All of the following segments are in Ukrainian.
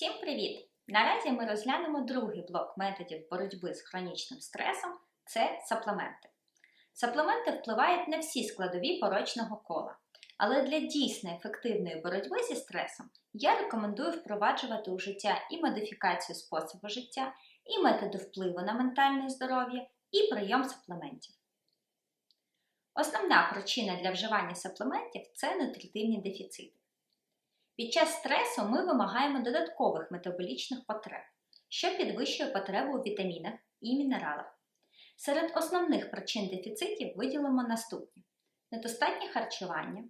Всім привіт! Наразі ми розглянемо другий блок методів боротьби з хронічним стресом це саплементи. Саплементи впливають на всі складові порочного кола, але для дійсно ефективної боротьби зі стресом я рекомендую впроваджувати у життя і модифікацію способу життя, і методи впливу на ментальне здоров'я, і прийом саплементів. Основна причина для вживання саплементів це нутритивні дефіцити. Під час стресу ми вимагаємо додаткових метаболічних потреб, що підвищує потребу у вітамінах і мінералах. Серед основних причин дефіцитів виділимо наступні: недостатнє харчування,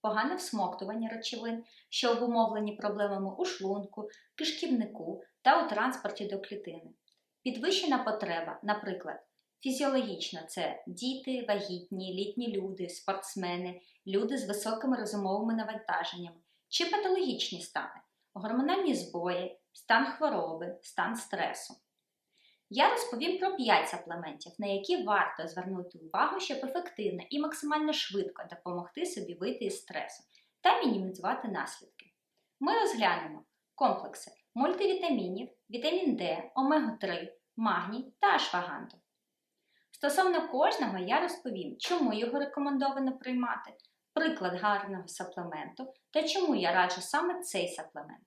погане всмоктування речовин, що обумовлені проблемами у шлунку, кишківнику та у транспорті до клітини, підвищена потреба, наприклад, фізіологічно це діти, вагітні, літні люди, спортсмени, люди з високими розумовими навантаженнями чи патологічні стани, гормональні збої, стан хвороби, стан стресу. Я розповім про 5 саплементів, на які варто звернути увагу, щоб ефективно і максимально швидко допомогти собі вийти із стресу та мінімізувати наслідки. Ми розглянемо комплекси мультивітамінів, вітамін Д, омега-3, магній та ашваганту. Стосовно кожного я розповім, чому його рекомендовано приймати, приклад гарного саплементу та чому я раджу саме цей саплемент.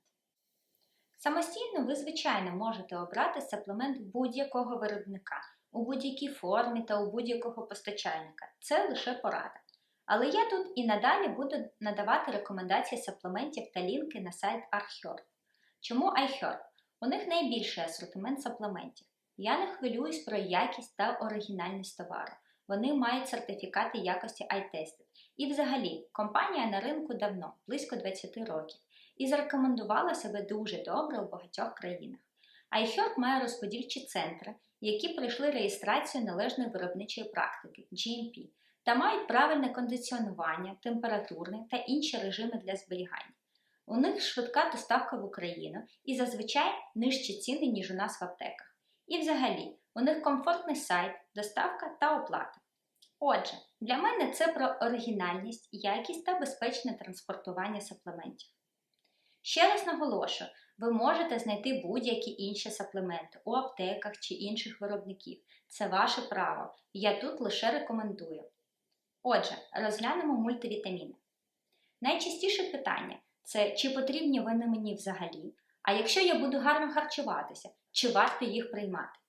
Самостійно ви, звичайно, можете обрати саплемент будь-якого виробника у будь-якій формі та у будь-якого постачальника. Це лише порада. Але я тут і надалі буду надавати рекомендації саплементів та лінки на сайт iHerb. Чому iHerb? У них найбільший асортимент саплементів. Я не хвилююсь про якість та оригінальність товару. Вони мають сертифікати якості iTested. І взагалі, компанія на ринку давно, близько 20 років, і зарекомендувала себе дуже добре у багатьох країнах. iHerb має розподільчі центри, які пройшли реєстрацію належної виробничої практики GMP та мають правильне кондиціонування, температурне та інші режими для зберігання. У них швидка доставка в Україну і зазвичай нижчі ціни, ніж у нас в аптеках. І взагалі, у них комфортний сайт, доставка та оплата. Отже, для мене це про оригінальність, якість та безпечне транспортування саплементів. Ще раз наголошую, ви можете знайти будь-які інші саплементи у аптеках чи інших виробників. Це ваше право, я тут лише рекомендую. Отже, розглянемо мультивітаміни. Найчастіше питання це чи потрібні вони мені взагалі, а якщо я буду гарно харчуватися, чи варто їх приймати?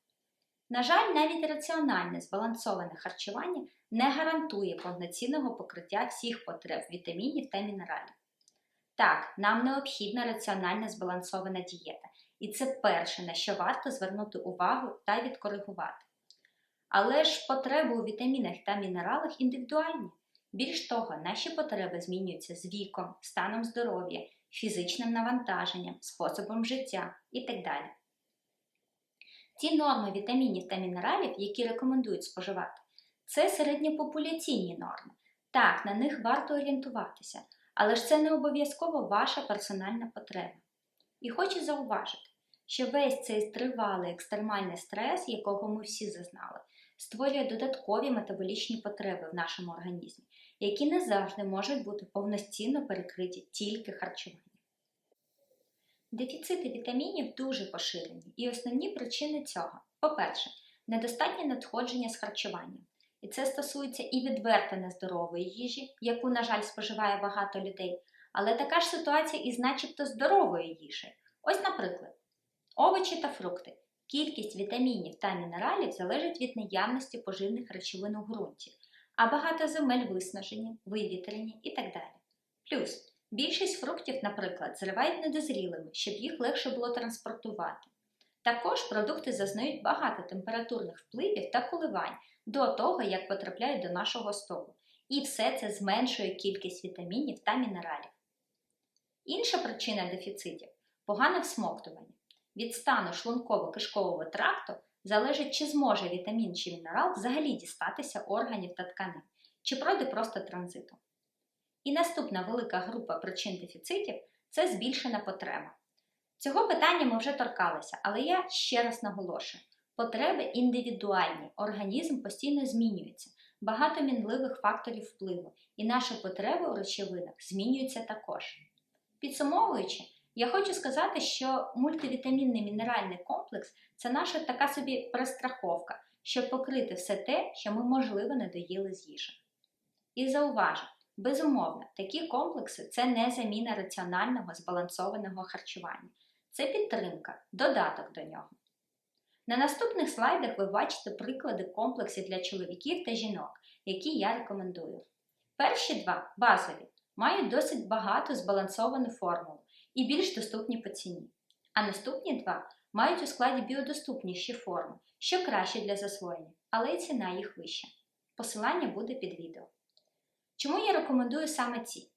На жаль, навіть раціональне збалансоване харчування не гарантує повноцінного покриття всіх потреб вітамінів та мінералів. Так, нам необхідна раціональна збалансована дієта, і це перше, на що варто звернути увагу та відкоригувати. Але ж потреби у вітамінах та мінералах індивідуальні. Більш того, наші потреби змінюються з віком, станом здоров'я, фізичним навантаженням, способом життя і так далі. Ті норми вітамінів та мінералів, які рекомендують споживати, це середньопопуляційні норми. Так, на них варто орієнтуватися, але ж це не обов'язково ваша персональна потреба. І хочу зауважити, що весь цей тривалий екстремальний стрес, якого ми всі зазнали, створює додаткові метаболічні потреби в нашому організмі, які не завжди можуть бути повноцінно перекриті тільки харчуванням. Дефіцити вітамінів дуже поширені, і основні причини цього: по-перше, недостатнє надходження з харчуванням. І це стосується і відверто нездорової їжі, яку, на жаль, споживає багато людей, але така ж ситуація із начебто здорової їжі. Ось, наприклад, овочі та фрукти. Кількість вітамінів та мінералів залежить від наявності поживних речовин у ґрунті, а багато земель виснажені, вивітрені і так далі. Плюс Більшість фруктів, наприклад, зривають недозрілими, щоб їх легше було транспортувати. Також продукти зазнають багато температурних впливів та коливань до того, як потрапляють до нашого столу. І все це зменшує кількість вітамінів та мінералів. Інша причина дефіцитів погане всмоктування. Від стану шлунково-кишкового тракту залежить, чи зможе вітамін чи мінерал взагалі дістатися органів та тканин, чи пройде просто транзитом. І наступна велика група причин дефіцитів це збільшена потреба. Цього питання ми вже торкалися, але я ще раз наголошую: потреби індивідуальні, організм постійно змінюється, багато мінливих факторів впливу, і наші потреби у речовинах змінюються також. Підсумовуючи, Я хочу сказати, що мультивітамінний мінеральний комплекс це наша така собі перестраховка, щоб покрити все те, що ми, можливо, не доїли з їжі. І зауважу, безумовно, такі комплекси це не заміна раціонального збалансованого харчування, це підтримка, додаток до нього. На наступних слайдах ви бачите приклади комплексів для чоловіків та жінок, які я рекомендую. Перші два базові мають досить багато збалансовану формулу і більш доступні по ціні. А наступні два мають у складі біодоступніші форми, що краще для засвоєння, але й ціна їх вища. Посилання буде під відео. Чому я рекомендую саме ці?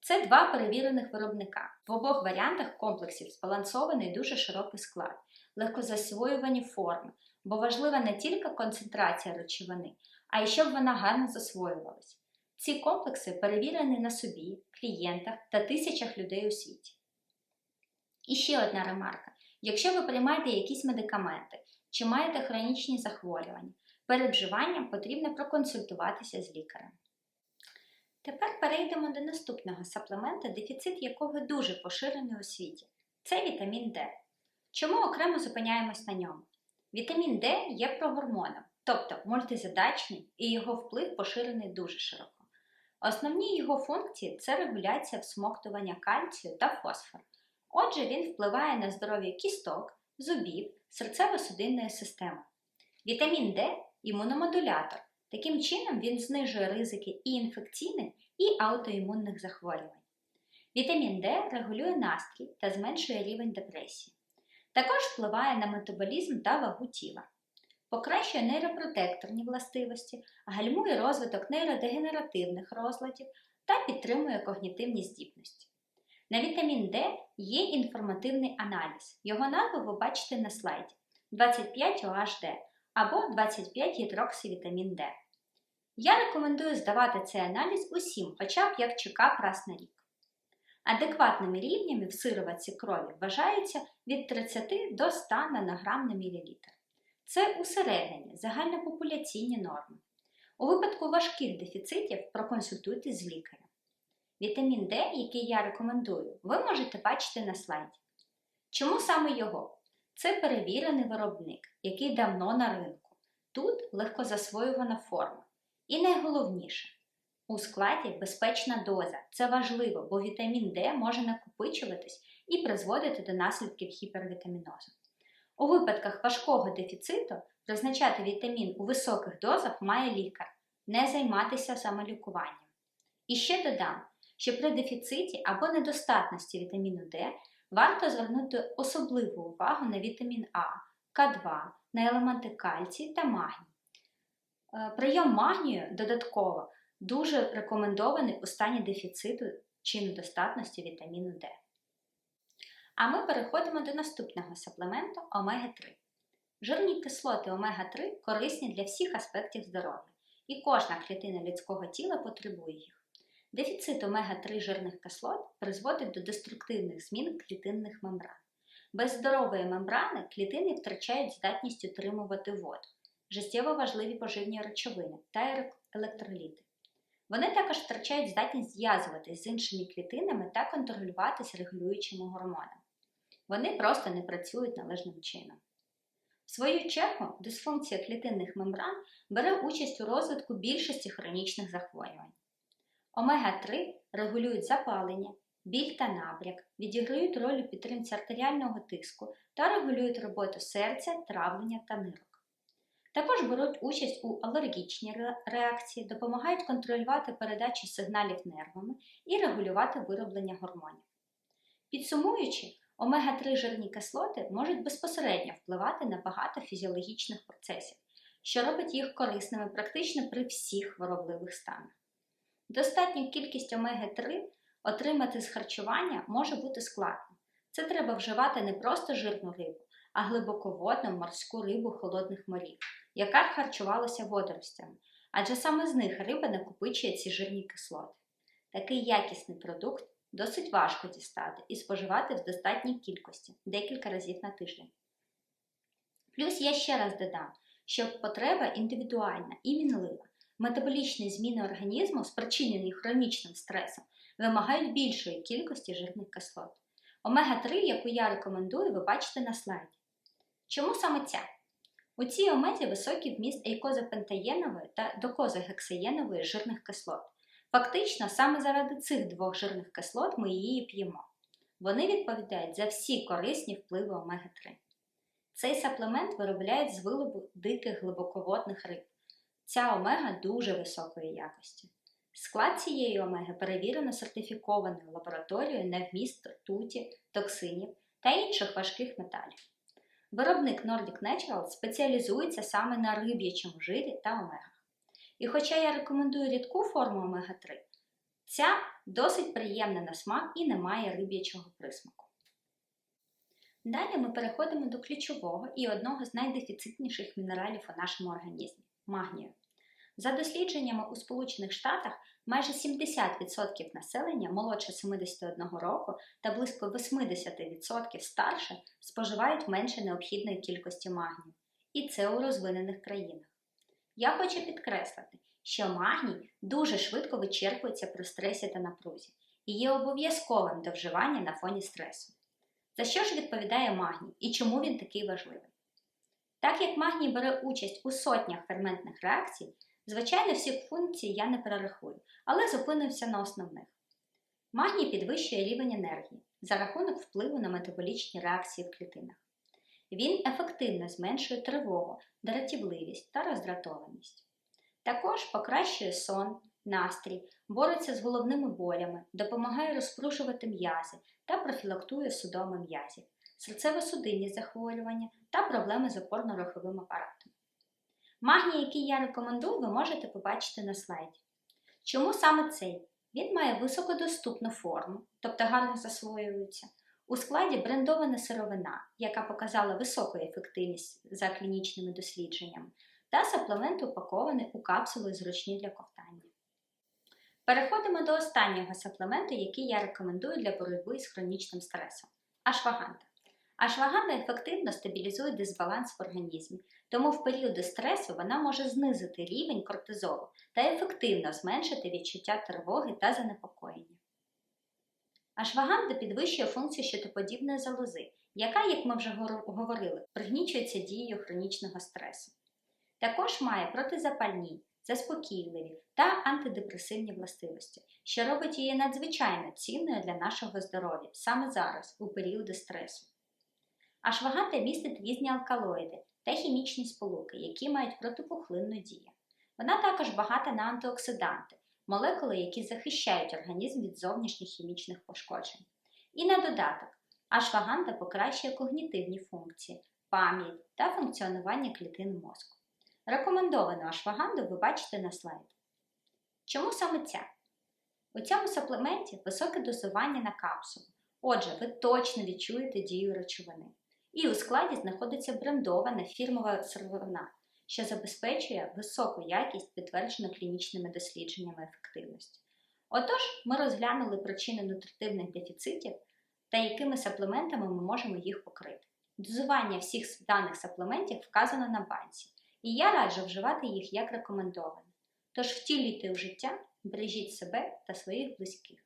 Це два перевірених виробника. В обох варіантах комплексів збалансований дуже широкий склад, легкозасвоювані форми, бо важлива не тільки концентрація речовини, а й щоб вона гарно засвоювалась. Ці комплекси перевірені на собі, клієнтах та тисячах людей у світі. І ще одна ремарка: якщо ви приймаєте якісь медикаменти чи маєте хронічні захворювання, перед вживанням потрібно проконсультуватися з лікарем. Тепер перейдемо до наступного саплемента, дефіцит якого дуже поширений у світі це вітамін D. Чому окремо зупиняємось на ньому? Вітамін D є прогормоном, тобто мультизадачний, і його вплив поширений дуже широко. Основні його функції це регуляція всмоктування кальцію та фосфору. Отже, він впливає на здоров'я кісток, зубів, серцево-судинної системи. Вітамін D імуномодулятор. Таким чином він знижує ризики і інфекційних, і аутоімунних захворювань. Вітамін D регулює настрій та зменшує рівень депресії. Також впливає на метаболізм та вагу тіла. Покращує нейропротекторні властивості, гальмує розвиток нейродегенеративних розладів та підтримує когнітивні здібності. На вітамін D є інформативний аналіз. Його назву ви бачите на слайді 25OHD або 25 гідроксивітамін D. Я рекомендую здавати цей аналіз усім, хоча б як ЧК раз на рік. Адекватними рівнями в сироватці крові вважаються від 30 до 100 нанограм на мілілітр. Це усередині загальнопопуляційні норми. У випадку важких дефіцитів проконсультуйтесь з лікарем. Вітамін D, який я рекомендую, ви можете бачити на слайді. Чому саме його? Це перевірений виробник, який давно на ринку. Тут легкозасвоювана форма. І найголовніше, у складі безпечна доза. Це важливо, бо вітамін D може накопичуватись і призводити до наслідків гіпервітамінозу. У випадках важкого дефіциту призначати вітамін у високих дозах має лікар, не займатися самолікуванням. І ще додам, що при дефіциті або недостатності вітаміну D варто звернути особливу увагу на вітамін А, К2, на елементи кальцій та магній. Е, прийом магнію додатково дуже рекомендований у стані дефіциту чи недостатності вітаміну D. А ми переходимо до наступного саплементу омега-3. Жирні кислоти омега-3 корисні для всіх аспектів здоров'я, і кожна клітина людського тіла потребує їх. Дефіцит омега-3 жирних кислот призводить до деструктивних змін клітинних мембран. Без здорової мембрани клітини втрачають здатність утримувати воду, життєво важливі поживні речовини та електроліти. Вони також втрачають здатність зв'язуватись з іншими клітинами та контролюватись регулюючими гормонами. Вони просто не працюють належним чином. В свою чергу, дисфункція клітинних мембран бере участь у розвитку більшості хронічних захворювань. Омега-3 регулюють запалення, біль та набряк, відіграють роль у підтримці артеріального тиску та регулюють роботу серця, травлення та нирок. Також беруть участь у алергічній реакції, допомагають контролювати передачу сигналів нервами і регулювати вироблення гормонів. Підсумуючи, омега-3 жирні кислоти можуть безпосередньо впливати на багато фізіологічних процесів, що робить їх корисними практично при всіх хворобливих станах. Достатню кількість омеги-3 отримати з харчування може бути складно. Це треба вживати не просто жирну рибу, а глибоководну морську рибу холодних морів, яка харчувалася водоростями, адже саме з них риба накопичує ці жирні кислоти. Такий якісний продукт досить важко дістати і споживати в достатній кількості декілька разів на тиждень. Плюс я ще раз додам, що потреба індивідуальна і мінлива. Метаболічні зміни організму, спричинені хронічним стресом, вимагають більшої кількості жирних кислот. Омега-3, яку я рекомендую, ви бачите на слайді. Чому саме ця? У цій омезі високий вміст ейкозапентаєнової та докозагексаєнової жирних кислот. Фактично, саме заради цих двох жирних кислот ми її п'ємо. Вони відповідають за всі корисні впливи омега-3. Цей саплемент виробляють з вилобу диких глибоководних риб. Ця омега дуже високої якості. Склад цієї омеги перевірено сертифікованою лабораторією на вміст ртуті, токсинів та інших важких металів. Виробник Nordic Natural спеціалізується саме на риб'ячому жирі та омегах. І хоча я рекомендую рідку форму омега-3, ця досить приємна на смак і не має риб'ячого присмаку. Далі ми переходимо до ключового і одного з найдефіцитніших мінералів у нашому організмі магнію. За дослідженнями у Сполучених Штатах майже 70% населення молодше 71 року та близько 80% старше споживають менше необхідної кількості магнію. І це у розвинених країнах. Я хочу підкреслити, що магній дуже швидко вичерпується при стресі та напрузі і є обов'язковим до вживання на фоні стресу. За що ж відповідає магній і чому він такий важливий? Так як магній бере участь у сотнях ферментних реакцій, звичайно, всі функції я не перерахую, але зупинився на основних. Магній підвищує рівень енергії за рахунок впливу на метаболічні реакції в клітинах. Він ефективно зменшує тривогу, дратівливість та роздратованість. Також покращує сон, настрій, бореться з головними болями, допомагає розпружувати м'язи та профілактує судоми м'язів, серцево-судинні захворювання та проблеми з опорно-руховим апаратом. Магній, який я рекомендую, ви можете побачити на слайді. Чому саме цей? Він має високодоступну форму, тобто гарно засвоюється. У складі брендована сировина, яка показала високу ефективність за клінічними дослідженнями, та саплемент упакований у капсули зручні для ковтання. Переходимо до останнього саплементу, який я рекомендую для боротьби з хронічним стресом ашваганта. Ашваганта ефективно стабілізує дисбаланс в організмі, тому в періоди стресу вона може знизити рівень кортизолу та ефективно зменшити відчуття тривоги та занепокоєння. Ашваганта підвищує функцію щитоподібної залози, яка, як ми вже говорили, пригнічується дією хронічного стресу. Також має протизапальні, заспокійливі та антидепресивні властивості, що робить її надзвичайно цінною для нашого здоров'я саме зараз, у періоди стресу. Ашваганта містить різні алкалоїди та хімічні сполуки, які мають протипухлинну дію. Вона також багата на антиоксиданти, молекули, які захищають організм від зовнішніх хімічних пошкоджень. І на додаток, ашваганта покращує когнітивні функції, пам'ять та функціонування клітин мозку. Рекомендовану ашваганду ви бачите на слайді. Чому саме ця? У цьому саплементі високе дозування на капсулу. Отже, ви точно відчуєте дію речовини. І у складі знаходиться брендована фірмова сировина, що забезпечує високу якість, підтверджену клінічними дослідженнями ефективності. Отож, ми розглянули причини нутритивних дефіцитів та якими саплементами ми можемо їх покрити. Дозування всіх даних саплементів вказано на банці, і я раджу вживати їх як рекомендовано. Тож втілюйте в життя, бережіть себе та своїх близьких.